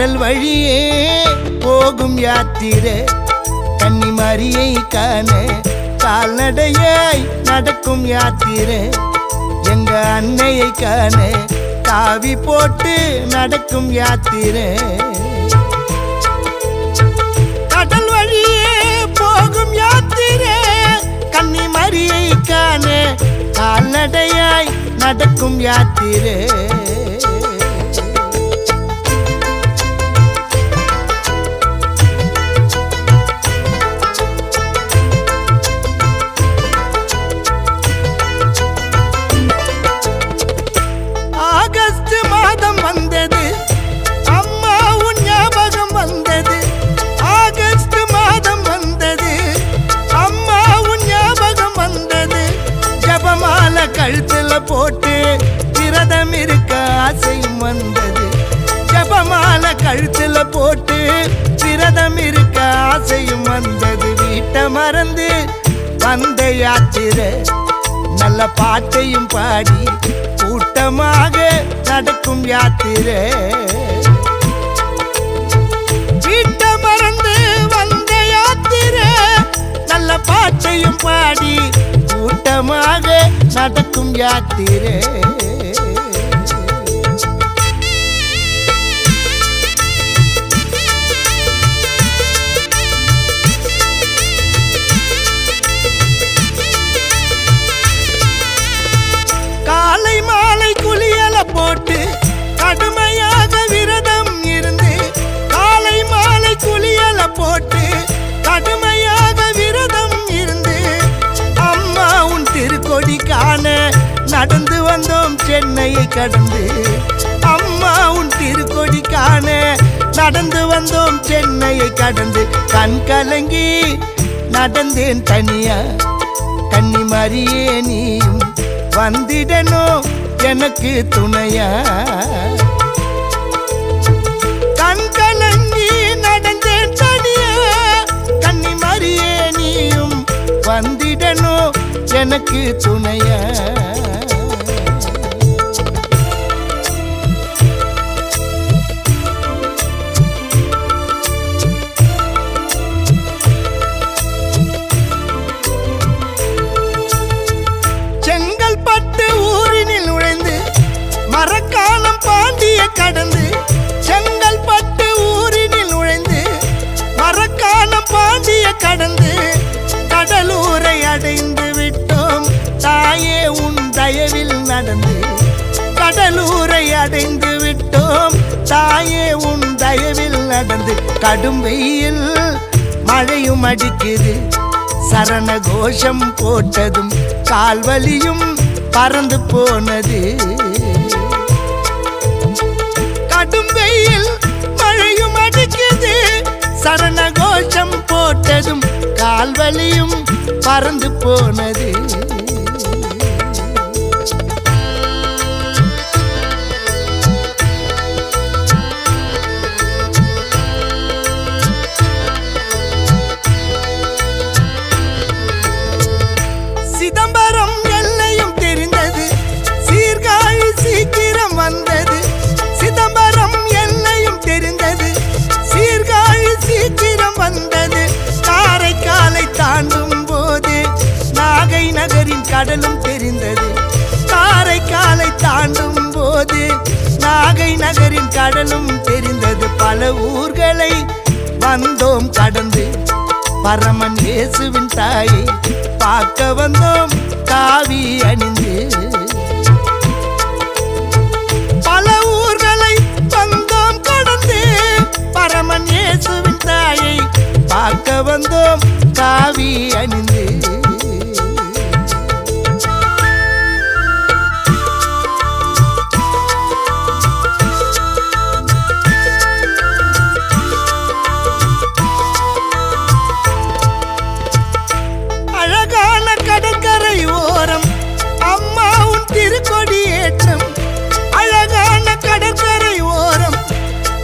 கடல் வழியே போகும் யாத்திரை கன்னிமாரியை காண கால்நடையாய் நடக்கும் யாத்திரை. எங்க அன்னையை காண காவி போட்டு நடக்கும் யாத்திரை. கடல் வழியே போகும் யாத்திரை கன்னிமரியை காண கால்நடையாய் நடக்கும் யாத்திரை. கழுத்துல போட்டு விரதம் இருக்க ஆசையும் வந்தது. ஜபமால கழுத்துல போட்டு விரதம் இருக்க ஆசையும் வந்தது. வீட்டை மறந்து வந்த யாத்திர நல்ல பாட்டையும் பாடி கூட்டமாக நடக்கும் யாத்திரை. யாத்திரே. வந்தோம் சென்னையை கடந்து. அம்மா உன் திருக்கொடி காண நடந்து வந்தோம் சென்னையை கடந்து. கண் கலங்கி நடந்தேன் தனியா? கன்னி கன்னிமரியே நீயும் வந்திடணும் எனக்கு துணையா? கண் கலங்கி நடந்தேன் தனியா? கன்னிமரியே நீயும் வந்திடணும் எனக்கு துணையா? கடலூரை அடைந்து விட்டோம். தாயே உன் தயவில் நடந்து கடும் வெயில் மழையும் அடிக்குது. சரண கோஷம் போட்டதும் கால்வலியும் பறந்து போனது. கடும் வெயில் மழையும் அடிக்குது. சரண கோஷம் போட்டதும் கால்வலியும் பறந்து போனது. கடலும் தெரிந்தது. காரைக்காலை தாண்டும் போது நாகை நகரின் கடலும் தெரிந்தது. பல ஊர்களை வந்தோம் கடந்து. பரமன் இயேசுவின் தாயை பார்க்க வந்தோம். காவி அணிந்து. ஏற்றம் அழகான கடற்கரை ஓரம்.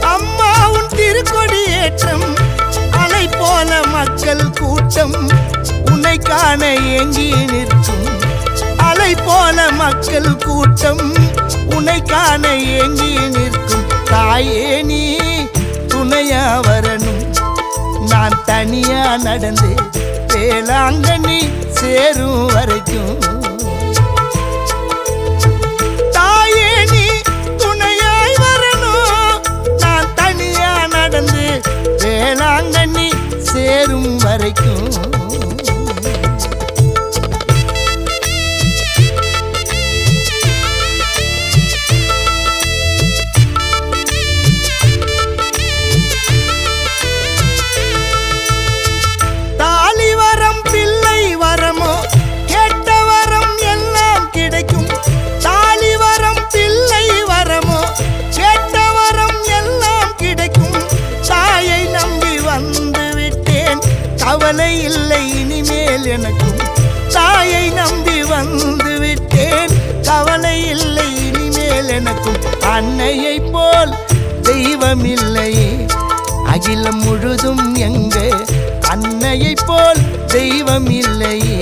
அம்மா உன் திருக்கொடி ஏற்றம். அலை போல மக்கள் கூட்டம். உன்னை காண ஏங்கி நிற்கும். அலை போல மக்கள் கூட்டம். உன்னை காண ஏங்கி நிற்கும். தாயே நீ துணையா வரணும். நான் தனியா நடந்து வேளாங்கண்ணி சேரும் வரைக்கும். சேரும் வரைக்கும் எனக்கும் தாயை நம்பி வந்து விட்டேன். கவலை இல்லை இனிமேல் எனக்கும் அன்னையை போல் தெய்வம் இல்லையே அகிலம் முழுதும் எங்கே? அன்னையை போல் தெய்வம் இல்லையே